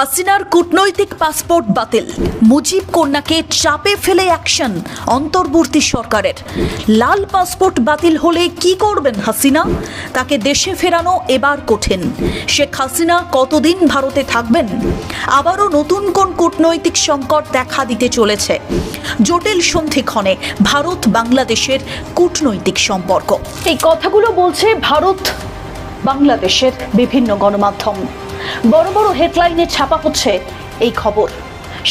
হাসিনার কূটনৈতিক পাসপোর্ট বাতিল। মুজিব কন্যাকে চাপে ফেলে অ্যাকশন অন্তর্বর্তী সরকারের। লাল পাসপোর্ট বাতিল হলে কি করবেন হাসিনা? তাকে দেশে ফেরানো এবার কঠিন। শেখ হাসিনা কতদিন ভারতে থাকবেন? আবারও নতুন কোন কূটনৈতিক সংকট দেখা দিতে চলেছে? জটিল সন্ধিক্ষণে ভারত বাংলাদেশের কূটনৈতিক সম্পর্ক। এই কথাগুলো বলছে ভারত বাংলাদেশের বিভিন্ন গণমাধ্যম। বড় বড় হেডলাইনে ছাপা হচ্ছে এই খবর।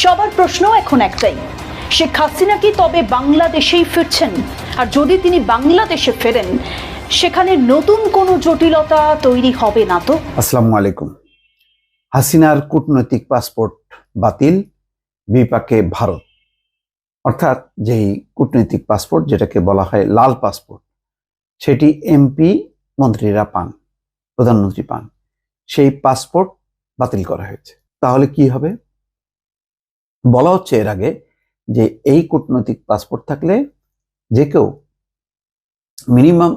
সবার প্রশ্ন এখন একটাই, শেখ হাসিনা কি তবে বাংলাদেশেই ফিরছেন? আর যদি তিনি বাংলাদেশে ফেরেন, সেখানে নতুন কোনো জটিলতা তৈরি হবে না তো? আসসালামু আলাইকুম। হাসিনার কূটনৈতিক পাসপোর্ট বাতিল, বিপাকে ভারত। অর্থাৎ যেই কূটনৈতিক পাসপোর্ট, যেটাকে বলা হয় লাল পাসপোর্ট, সেটি এমপি মন্ত্রীরা পান, প্রধানমন্ত্রী পান। সেই পাসপোর্ট বাতিল করা হয়েছে। তাহলে কি হবে? বলা হচ্ছে এর আগে যে এই কূটনৈতিক পাসপোর্ট থাকলে যে কেউ মিনিমাম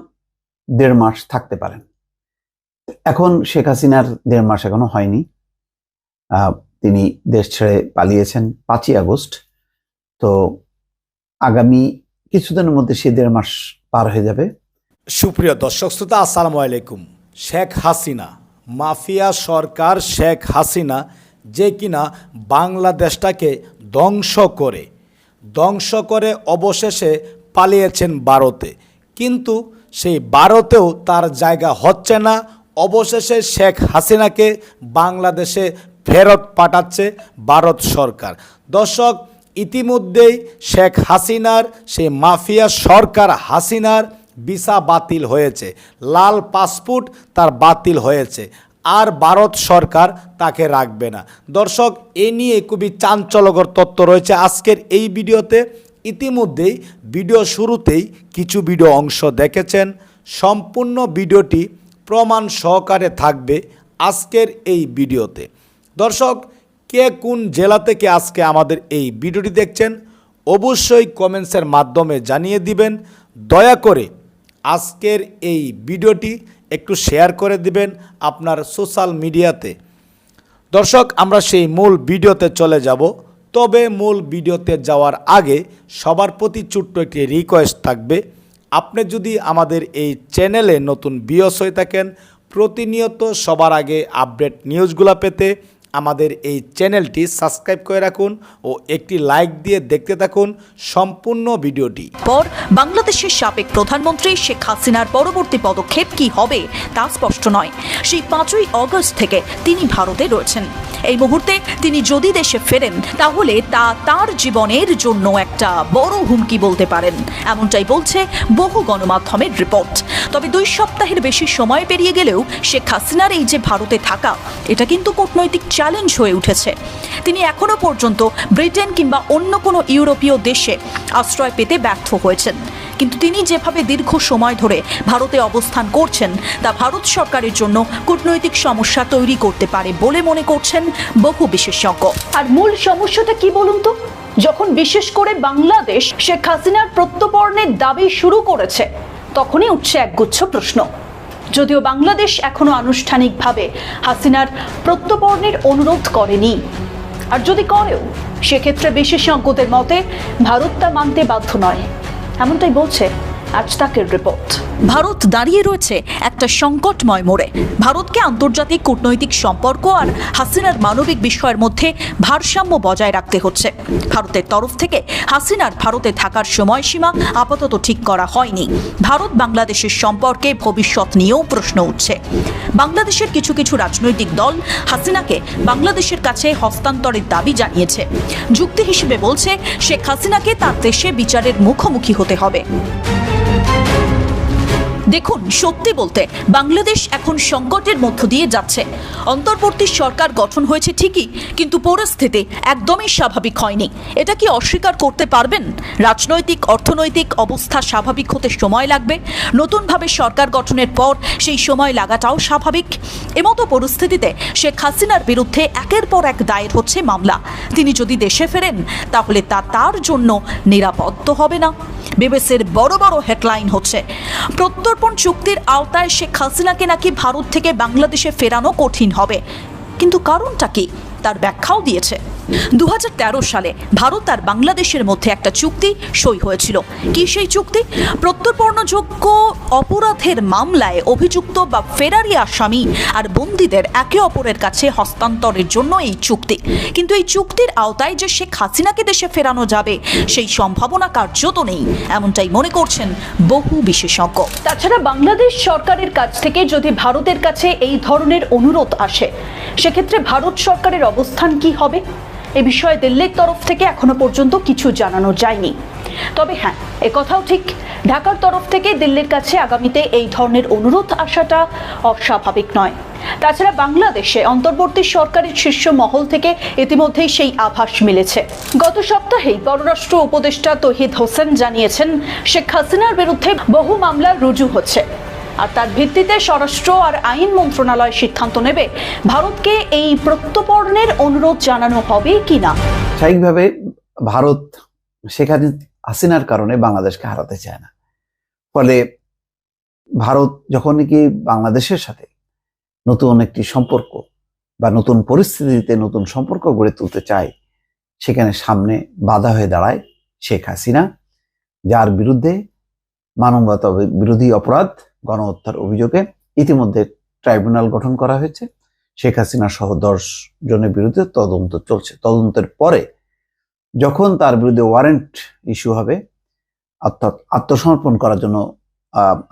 দেড় মাস থাকতে পারেন। এখন শেখ হাসিনার দেড় মাস এখনও হয়নি। তিনি দেশ ছেড়ে পালিয়েছেন পাঁচই আগস্ট। তো আগামী কিছুদিনের মধ্যে সে দেড় মাস পার হয়ে যাবে। সুপ্রিয় দর্শক, শ্রোতা, আসসালামু আলাইকুম। শেখ হাসিনা মাফিয়া সরকার শেখ হাসিনা যে কিনা বাংলাদেশটাকে ধ্বংস করে ধ্বংস করে অবশেষে পালিয়েছেন ভারতে। কিন্তু সেই ভারতেও তার জায়গা হচ্ছে না। অবশেষে শেখ হাসিনাকে বাংলাদেশে ফেরত পাঠাচ্ছে ভারত সরকার। দর্শক, ইতিমধ্যেই শেখ হাসিনার, সেই মাফিয়া সরকার হাসিনার ভিসা বাতিল হয়েছে। লাল পাসপোর্ট তার বাতিল হয়েছে। আর ভারত সরকার তাকে রাখবে না। দর্শক, এ নিয়ে খুবই চাঞ্চল্যকর তত্ত্ব রয়েছে আজকের এই ভিডিওতে। ইতিমধ্যেই ভিডিও শুরুতেই কিছু ভিডিও অংশ দেখেছেন। সম্পূর্ণ ভিডিওটি প্রমাণ সহকারে থাকবে আজকের এই ভিডিওতে। দর্শক, কে কোন জেলা থেকে আজকে আমাদের এই ভিডিওটি দেখছেন, অবশ্যই কমেন্টসের মাধ্যমে জানিয়ে দিবেন। দয়া করে আজকের এই ভিডিওটি একটু শেয়ার করে দিবেন আপনার সোশ্যাল মিডিয়াতে। দর্শক, আমরা সেই মূল ভিডিওতে চলে যাব। তবে মূল ভিডিওতে যাওয়ার আগে সবার প্রতি ছোট্ট একটি রিকোয়েস্ট থাকবে। আপনি যদি আমাদের এই চ্যানেলে নতুন বিয়স হয়ে থাকেন, প্রতিনিয়ত সবার আগে আপডেট নিউজগুলো পেতে আমাদের এই চ্যানেলটি সাবস্ক্রাইব করে রাখুন ও একটি লাইক দিয়ে দেখতে থাকুন সম্পূর্ণ ভিডিওটি। পর বাংলাদেশের সাবেক প্রধানমন্ত্রী শেখ হাসিনার পরবর্তী পদক্ষেপ কি হবে তা স্পষ্ট নয়। সেই পাঁচই অগস্ট থেকে তিনি ভারতে রয়েছেন। এই মুহূর্তে তিনি যদি দেশে ফেরেন, তাহলে তা তার জীবনের জন্য একটা বড় হুমকি বলতে পারেন। এমনটাই বলছে বহু গণমাধ্যমের রিপোর্ট। তবে দুই সপ্তাহের বেশি সময় পেরিয়ে গেলেও শেখ হাসিনার এই যে ভারতে থাকা, এটা কিন্তু কূটনৈতিক চ্যালেঞ্জ হয়ে উঠেছে। তিনি এখনও পর্যন্ত ব্রিটেন কিংবা অন্য কোনো ইউরোপীয় দেশে আশ্রয় পেতে ব্যর্থ হয়েছেন। কিন্তু তিনি যেভাবে দীর্ঘ সময় ধরে ভারতে অবস্থান করছেন, তা ভারত সরকারের জন্য কূটনৈতিক সমস্যা তৈরি করতে পারে বলে মনে করছেন বহু বিশেষজ্ঞ। আর মূল সমস্যাটা কি বলুন তো? যখন বিশেষ করে বাংলাদেশ শেখ হাসিনার প্রত্যর্পণের দাবি শুরু করেছে, তখনই উঠছে একগুচ্ছ প্রশ্ন। যদিও বাংলাদেশ এখনও আনুষ্ঠানিকভাবে হাসিনার প্রত্যবর্ণের অনুরোধ করেনি। আর যদি করেও, সেক্ষেত্রে বিশেষজ্ঞদের মতে ভারত তা মানতে বাধ্য নয়। এমনটাই বলছে আজ তাকের রিপোর্ট ভারত দাঁড়িয়ে রয়েছে একটা সংকটময় মোড়ে। ভারতকে আন্তর্জাতিক কূটনৈতিক সম্পর্ক আর হাসিনার মানবিক বিষয়ের মধ্যে ভারসাম্য বজায় রাখতে হচ্ছে। ভারতের তরফ থেকে হাসিনার ভারতে থাকার সময়সীমা আপাতত ঠিক করা হয়নি। ভারত বাংলাদেশের সম্পর্কে ভবিষ্যৎ নিয়েও প্রশ্ন উঠছে। বাংলাদেশের কিছু কিছু রাজনৈতিক দল হাসিনাকে বাংলাদেশের কাছে হস্তান্তরের দাবি জানিয়েছে। যুক্তি হিসেবে বলছে, শেখ হাসিনাকে তার দেশে বিচারের মুখোমুখি হতে হবে। দেখুন, সত্যি বলতে, বাংলাদেশ এখন সংকটের মধ্য দিয়ে যাচ্ছে। অন্তর্বর্তী সরকার গঠন হয়েছে ঠিকই, কিন্তু পরিস্থিতি একদমই স্বাভাবিক হয়নি। এটা কি অস্বীকার করতে পারবেন? রাজনৈতিক, অর্থনৈতিক অবস্থা স্বাভাবিক হতে সময় লাগবে। নতুনভাবে সরকার গঠনের পর সেই সময় লাগাটাও স্বাভাবিক। এমতো পরিস্থিতিতে শেখ হাসিনার বিরুদ্ধে একের পর এক দায়ের হচ্ছে মামলা। তিনি যদি দেশে ফেরেন, তাহলে তা তার জন্য নিরাপদ তো হবে না। বিবিসির বড় বড় হেডলাইন হচ্ছে প্রত্যর্পণ চুক্তির আওতায় শেখ হাসিনাকে নাকি ভারত থেকে বাংলাদেশে ফেরানো কঠিন হবে। কিন্তু কারণটা কি? তার ব্যাখ্যাও দিয়েছে। দুহাজার তেরো সালে ভারত আর বাংলাদেশের মধ্যে একটা চুক্তি সই হয়েছিল। কি সেই চুক্তি? প্রত্যর্পণযোগ্য অপরাধের মামলায় অভিযুক্ত বা ফেরারি আসামি আর বন্দীদের একে অপরের কাছে হস্তান্তরের জন্য এই চুক্তি। কিন্তু এই চুক্তির আওতায় যে শেখ হাসিনাকে দেশে ফেরানো যাবে, সেই সম্ভাবনা কার্যত নেই, এমনটাই মনে করছেন বহু বিশেষজ্ঞ। তাছাড়া বাংলাদেশ সরকারের কাছ থেকে যদি ভারতের কাছে এই ধরনের অনুরোধ আসে সেক্ষেত্রে ভারত সরকারের অবস্থান কি হবে? এ বিষয়ে দিল্লির তরফ থেকে এখনও পর্যন্ত কিছু জানানো যায়নি। তবে হ্যাঁ কথাও ঠিক। ঢাকার তরফ থেকে দিল্লির কাছে আগামীতে এই ধরনের অনুরোধ আসাটা অস্বাভাবিক নয়। তাছাড়া বাংলাদেশে অন্তর্বর্তী সরকারের শীর্ষ মহল থেকে ইতিমধ্যেই সেই আভাস মিলেছে। গত সপ্তাহেই পররাষ্ট্র উপদেষ্টা তহিদ হোসেন জানিয়েছেন, শেখ হাসিনার বিরুদ্ধে বহু মামলা রুজু হচ্ছে। আর তার ভিত্তিতে স্বরাষ্ট্র আর আইন মন্ত্রণালয় সিদ্ধান্ত নেবে। ভারতকে এই প্রত্যপর্ণের অনুরোধ জানানো হবে কিনা? স্বাভাবিকভাবে ভারত সেখানে হাসিনার কারণে বাংলাদেশকে হারাতে চায় না। ফলে ভারত যখন কি বাংলাদেশের সাথে নতুন একটি সম্পর্ক বা নতুন পরিস্থিতিতে নতুন সম্পর্ক গড়ে তুলতে চায়, সেখানে সামনে বাধা হয়ে দাঁড়ায় শেখ হাসিনা, যার বিরুদ্ধে মানবতা বিরোধী অপরাধ গণহত্যার অভিযোগে ইতিমধ্যে ট্রাইব্যুনাল গঠন করা হয়েছে। শেখ হাসিনা সহ দশ জনের বিরুদ্ধে তদন্ত চলছে। তদন্তের পরে যখন তার বিরুদ্ধে ওয়ারেন্ট ইস্যু হবে, অর্থাৎ আত্মসমর্পণ করার জন্য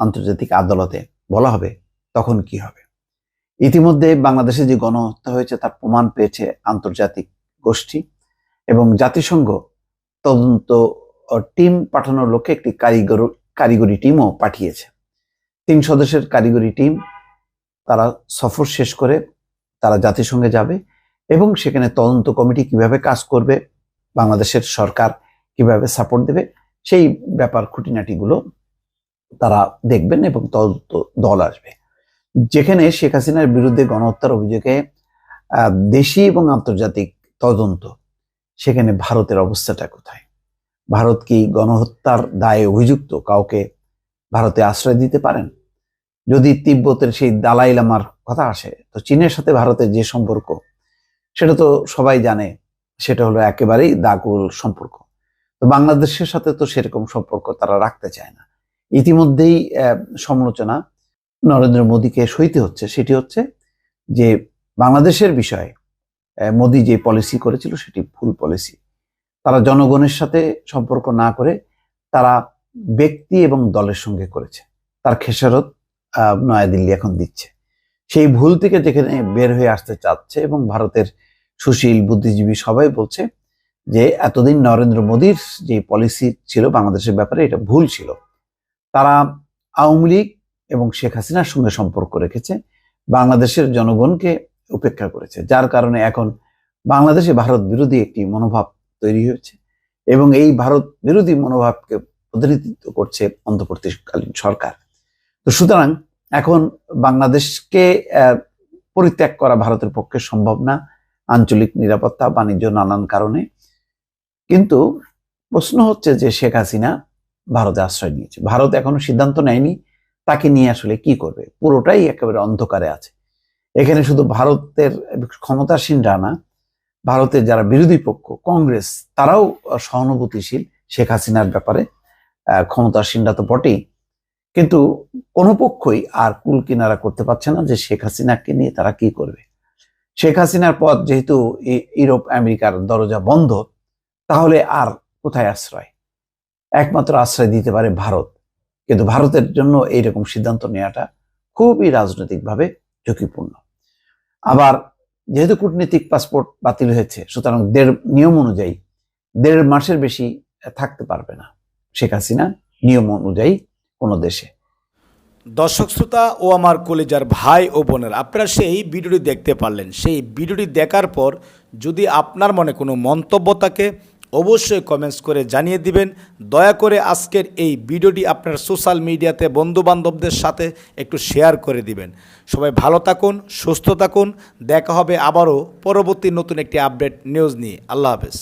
আন্তর্জাতিক আদালতে বলা হবে, তখন কি হবে? ইতিমধ্যে বাংলাদেশে যে গণহত্যা হয়েছে তার প্রমাণ পেয়েছে আন্তর্জাতিক গোষ্ঠী এবং জাতিসংঘ। তদন্ত টিম পাঠানোর লক্ষ্যে একটি কারিগর, কারিগরি টিমও পাঠিয়েছে। তিন সদস্যের কারিগরি টিম তারা সফর শেষ করে তারা জাতিসংঘে যাবে এবং সেখানে তদন্ত কমিটি কীভাবে কাজ করবে, বাংলাদেশের সরকার কীভাবে সাপোর্ট দেবে, সেই ব্যাপার খুঁটিনাটিগুলো তারা দেখবেন এবং তদন্ত দল আসবে। যেখানে শেখ হাসিনার বিরুদ্ধে গণহত্যার অভিযোগে দেশি এবং আন্তর্জাতিক তদন্ত, সেখানে ভারতের অবস্থাটা কোথায়? ভারত কি গণহত্যার দায়ে অভিযুক্ত, কাউকে ভারতে আশ্রয় দিতে পারেন? যদি তিব্বতের সেই দালাই লামার কথা আসে, তো চীনের সাথে ভারতের যে সম্পর্ক, সেটা তো সবাই জানে, সেটা হলো একেবারেই দাগুল সম্পর্ক। তো বাংলাদেশের সাথে তো সেরকম সম্পর্ক তারা রাখতে চায় না। ইতিমধ্যেই সমালোচনা নরেন্দ্র মোদীকে সইতে হচ্ছে, সেটি হচ্ছে যে বাংলাদেশের বিষয়ে মোদী যে পলিসি করেছিল সেটি ভুল পলিসি তারা জনগণের সাথে সম্পর্ক না করে তারা ব্যক্তি এবং দলের সঙ্গে করেছে। তার খেসারত নয়াদিল্লি এখন দিচ্ছে। সেই ভুল থেকে যেখানে বের হয়ে আসতে চাচ্ছে এবং ভারতের সুশীল, বুদ্ধিজীবী সবাই বলছে যে, এতদিন নরেন্দ্র মোদীর যে পলিসি ছিল বাংলাদেশের ব্যাপারে, এটা ভুল ছিল। তারা আওয়ামী লীগ এবং শেখ হাসিনার সঙ্গে সম্পর্ক রেখেছে, বাংলাদেশের জনগণকে উপেক্ষা করেছে। যার কারণে এখন বাংলাদেশে ভারত বিরোধী একটি মনোভাব তৈরি হয়েছে এবং এই ভারত বিরোধী মনোভাবকে প্রতিনিধিত্ব করছে অন্তর্বর্তীকালীন সরকার। তো সুতরাং এখন বাংলাদেশকে পরিত্যাগ করা ভারতের পক্ষে সম্ভব না আঞ্চলিক নিরাপত্তা, বাণিজ্য নানান কারণে। কিন্তু প্রশ্ন হচ্ছে যে শেখ হাসিনা ভারতে আশ্রয় নিয়েছে। ভারত এখনও সিদ্ধান্ত নেয়নি তাকে নিয়ে আসলে কি করবে। পুরোটাই একেবারে অন্ধকারে আছে। এখানে শুধু ভারতের ক্ষমতাসীনরা না ভারতের যারা বিরোধী পক্ষ, কংগ্রেস, তারাও সহানুভূতিশীল শেখ হাসিনার ব্যাপারে। ক্ষমতাসীনরা তো বটেই। কিন্তু কোনো পক্ষই আর কুল কিনারা করতে পারছে না যে শেখ হাসিনাকে নিয়ে তারা কি করবে। শেখ হাসিনার পথ যেহেতু ইউরোপ, আমেরিকার দরজা বন্ধ, তাহলে আর কোথায় আশ্রয়? একমাত্র আশ্রয় দিতে পারে ভারত। কিন্তু ভারতের জন্য এইরকম সিদ্ধান্ত নেওয়াটা খুবই রাজনৈতিকভাবে ঝুঁকিপূর্ণ। আবার যেহেতু কূটনীতিক পাসপোর্ট বাতিল হয়েছে, সুতরাং দেড়, নিয়ম অনুযায়ী দেড় মাসের বেশি থাকতে পারবে না শেখ হাসিনা, নিয়ম অনুযায়ী কোনো দেশে। দর্শক শ্রোতা ও আমার কলেজার ভাই ও বোনের, আপনারা সেই ভিডিওটি দেখতে পারলেন। সেই ভিডিওটি দেখার পর যদি আপনার মনে কোনো মন্তব্য থাকে, অবশ্যই কমেন্টস করে জানিয়ে দিবেন। দয়া করে আজকের এই ভিডিওটি আপনার সোশ্যাল মিডিয়াতে বন্ধুবান্ধবদের সাথে একটু শেয়ার করে দিবেন। সবাই ভালো থাকুন, সুস্থ থাকুন। দেখা হবে আবারও পরবর্তী নতুন একটি আপডেট নিউজ নিয়ে। আল্লাহ হাফেজ।